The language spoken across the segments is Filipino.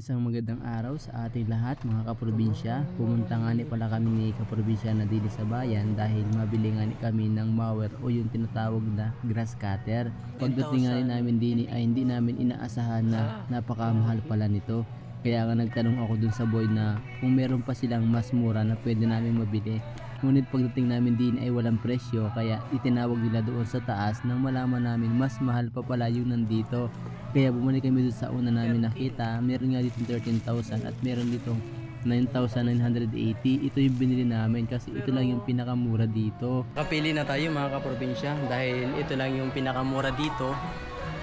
Isang magandang araw sa ating lahat mga kaprobinsya. Pumunta nga ni pala kami ni kaprobinsya na dili sa bayan dahil mabili nga ni kami ng mower o yung tinatawag na grass cutter. Pagdating nga namin din ay hindi namin inaasahan na napakamahal pala nito. Kaya nga nagtanong ako dun sa boy na kung meron pa silang mas mura na pwede namin mabili. Ngunit pagdating namin din ay walang presyo kaya itinawag nila doon sa taas nang malaman namin mas mahal pa pala yung nandito. Kaya bumalik kami doon sa una namin nakita. Meron nga dito 13,000 at meron dito 9,980. Ito yung binili namin kasi ito lang yung pinakamura dito. Kapili na tayo mga kaprobinsya dahil ito lang yung pinakamura dito.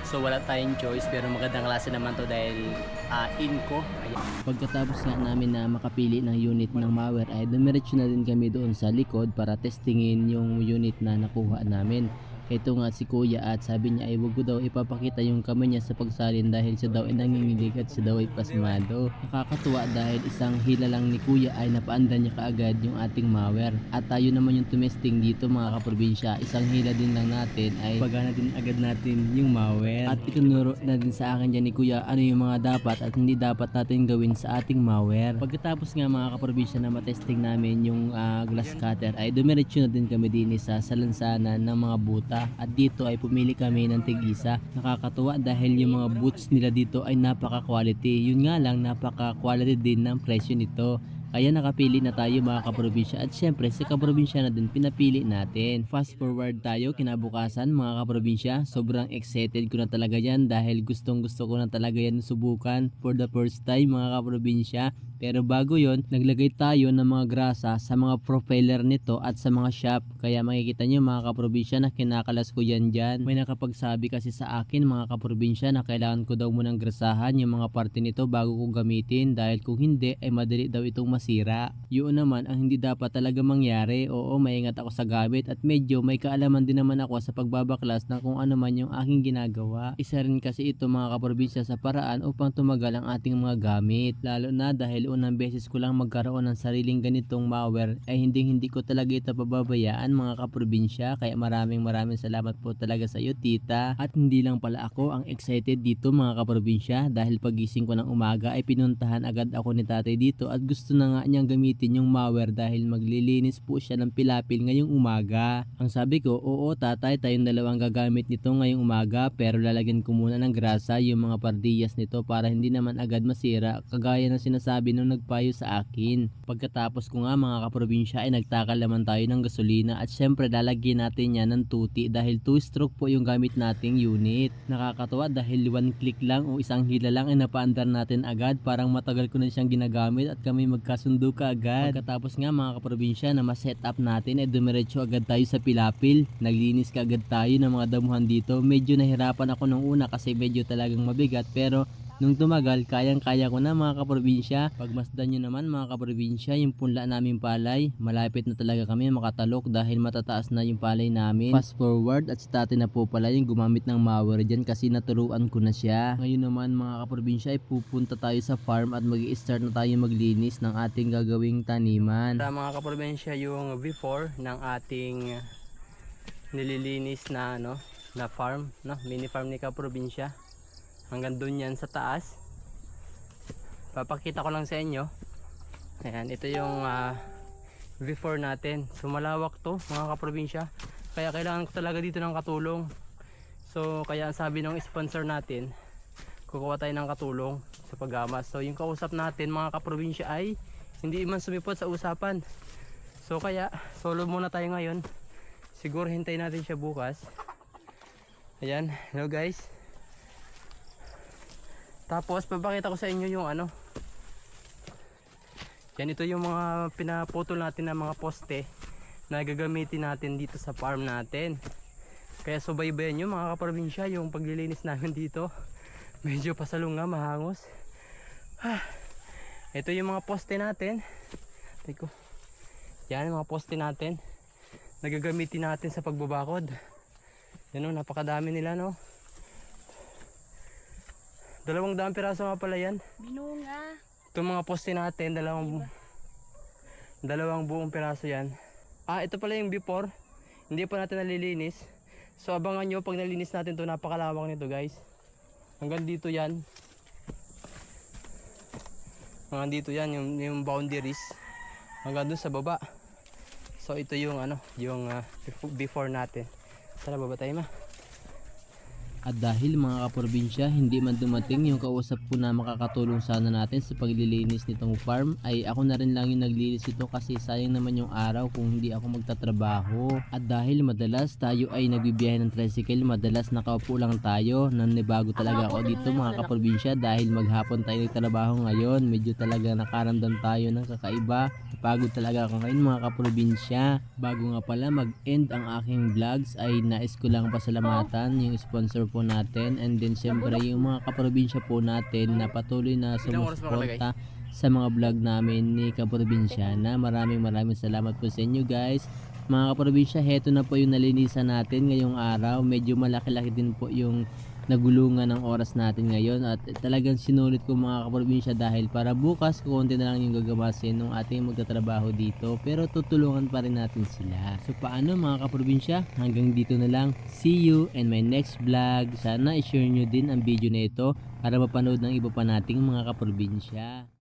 So wala tayong choice pero magandang klase naman to dahil uh, Inco. Ayan. Pagkatapos nga namin na makapili ng unit ng Mauer ay dumiretso na din kami doon sa likod para testingin yung unit na nakuha namin. Ito nga si kuya at sabi niya ay wag ko daw ipapakita yung kamay niya sa pagsalin dahil siya daw ay nanginginig at siya daw ay pasmado. Nakakatuwa dahil isang hila lang ni kuya ay napaandan niya kaagad yung ating mower. At tayo naman yung tumesting dito mga kaprobinsya. Isang hila din lang natin ay pagana din agad natin yung mower. At itinuro na din sa akin dyan ni kuya ano yung mga dapat at hindi dapat natin gawin sa ating mower. Pagkatapos nga mga kaprobinsya na matesting namin yung ah, glass cutter ay dumiretso na din kami din sa salansanan ng mga buta at dito ay pumili kami ng tigisa. Nakakatuwa dahil yung mga boots nila dito ay napaka quality. Yun nga lang napaka quality din ng presyo nito. Kaya nakapili na tayo mga kaprobinsya at syempre sa kaprobinsya na din pinapili natin. Fast forward tayo kinabukasan mga kaprobinsya. Sobrang excited ko na talaga yan dahil gustong gusto ko na talaga yan subukan for the first time mga kaprobinsya. Pero bago yon naglagay tayo ng mga grasa sa mga propeller nito at sa mga shop. Kaya makikita nyo mga kaprobinsya na kinakalas ko yan dyan. May nakapagsabi kasi sa akin mga kaprobinsya na kailangan ko daw munang grasahan yung mga parte nito bago ko gamitin dahil kung hindi ay madali daw itong masira. Yun naman ang hindi dapat talaga mangyari. Oo, maingat ako sa gamit at medyo may kaalaman din naman ako sa pagbabaklas na kung ano man yung aking ginagawa. Isa rin kasi ito mga kaprobinsya sa paraan upang tumagal ang ating mga gamit. Lalo na dahil unang beses ko lang magkaroon ng sariling ganitong malware ay hindi hindi ko talaga ito pababayaan mga kaprobinsya. Kaya maraming maraming salamat po talaga sa iyo tita. At hindi lang pala ako ang excited dito mga kaprobinsya dahil pagising ko ng umaga ay pinuntahan agad ako ni tatay dito at gusto na nga niyang gamitin yung malware dahil maglilinis po siya ng pilapil ngayong umaga. Ang sabi ko, oo tatay tayong dalawang gagamit nito ngayong umaga pero lalagyan ko muna ng grasa yung mga pardiyas nito para hindi naman agad masira kagaya ng sinasabi nung nagpayo sa akin. Pagkatapos ko nga mga kaprobinsya ay nagtakal naman tayo ng gasolina at syempre lalagyan natin yan ng tuti dahil 2 stroke po yung gamit nating unit. Nakakatawa dahil one click lang o isang hila lang ay napaandar natin agad parang matagal ko na siyang ginagamit at kami magkasundo ka agad. Pagkatapos nga mga kaprobinsya na ma-set up natin ay dumiretso agad tayo sa pilapil. Naglinis ka agad tayo ng mga damuhan dito. Medyo nahirapan ako nung una kasi medyo talagang mabigat pero Nung tumagal, kayang-kaya ko na mga kaprobinsya. Pagmasdan nyo naman mga kaprobinsya, yung punla namin palay, malapit na talaga kami makatalok dahil matataas na yung palay namin. Fast forward at si tate na po pala yung gumamit ng mower dyan kasi naturuan ko na siya. Ngayon naman mga kaprobinsya ay pupunta tayo sa farm at mag start na tayo maglinis ng ating gagawing taniman. Para mga kaprobinsya yung before ng ating nililinis na ano na farm, no? mini farm ni kaprobinsya hanggang doon yan sa taas. Papakita ko lang sa inyo. Ayan ito yung ah, before natin. So malawak to mga kaprobinsya. Kaya kailangan ko talaga dito ng katulong. So kaya sabi ng sponsor natin kukuha tayo ng katulong sa paggamas so yung kausap natin mga kaprobinsya ay hindi man sumipot sa usapan. So kaya solo muna tayo ngayon. Siguro hintayin natin siya bukas. Ayan hello guys tapos papakita ko sa inyo yung ano. Yan ito yung mga pinaputol natin ng mga poste na gagamitin natin dito sa farm natin. Kaya subaybayan nyo mga kaprobinsya yung paglilinis namin dito. Medyo pasalunga, mahangos. Ah, ito yung mga poste natin. Teko. Yan yung mga poste natin. Nagagamitin natin sa pagbabakod. Yan o, napakadami nila no. Dalawang daang piraso nga pala yan. Binunga. Itong mga poste natin, dalawang dalawang buong piraso yan. Ah, ito pala yung before. Hindi pa natin nalilinis. So abangan nyo pag nalinis natin to napakalawak nito guys. Hanggang dito yan. Hanggang dito yan, yung, yung boundaries. Hanggang dun sa baba. So ito yung ano, yung befo- before natin. Tara, baba tayo ma. At dahil mga kaprobinsya, hindi man dumating yung kausap ko na makakatulong sana natin sa paglilinis nitong farm, ay ako na rin lang yung naglinis ito kasi sayang naman yung araw kung hindi ako magtatrabaho. At dahil madalas tayo ay nagbibiyahe ng tricycle, madalas nakaupo lang tayo. Nanibago talaga ako dito mga kaprobinsya dahil maghapon tayo nagtrabaho ngayon. Medyo talaga nakaramdam tayo ng kakaiba. Napagod talaga ako ngayon mga kaprobinsya. Bago nga pala mag-end ang aking vlogs ay nais ko lang pasalamatan yung sponsor po natin. And then syempre yung mga kaprobinsya po natin na patuloy na sumusuporta sa mga vlog namin ni Kaprobinsya na maraming maraming salamat po sa inyo guys. Mga kaprobinsya heto na po yung nalinisan natin ngayong araw. Medyo malaki-laki din po yung nagulungan ng oras natin ngayon. At talagang sinulit ko mga kaprobinsya dahil para bukas kukunti na lang yung gagamasin ng ating magtatrabaho dito. Pero tutulungan pa rin natin sila. So paano mga kaprobinsya? Hanggang dito na lang. See you in my next vlog. Sana i-share nyo din ang video na ito para mapanood ng iba pa nating mga kaprobinsya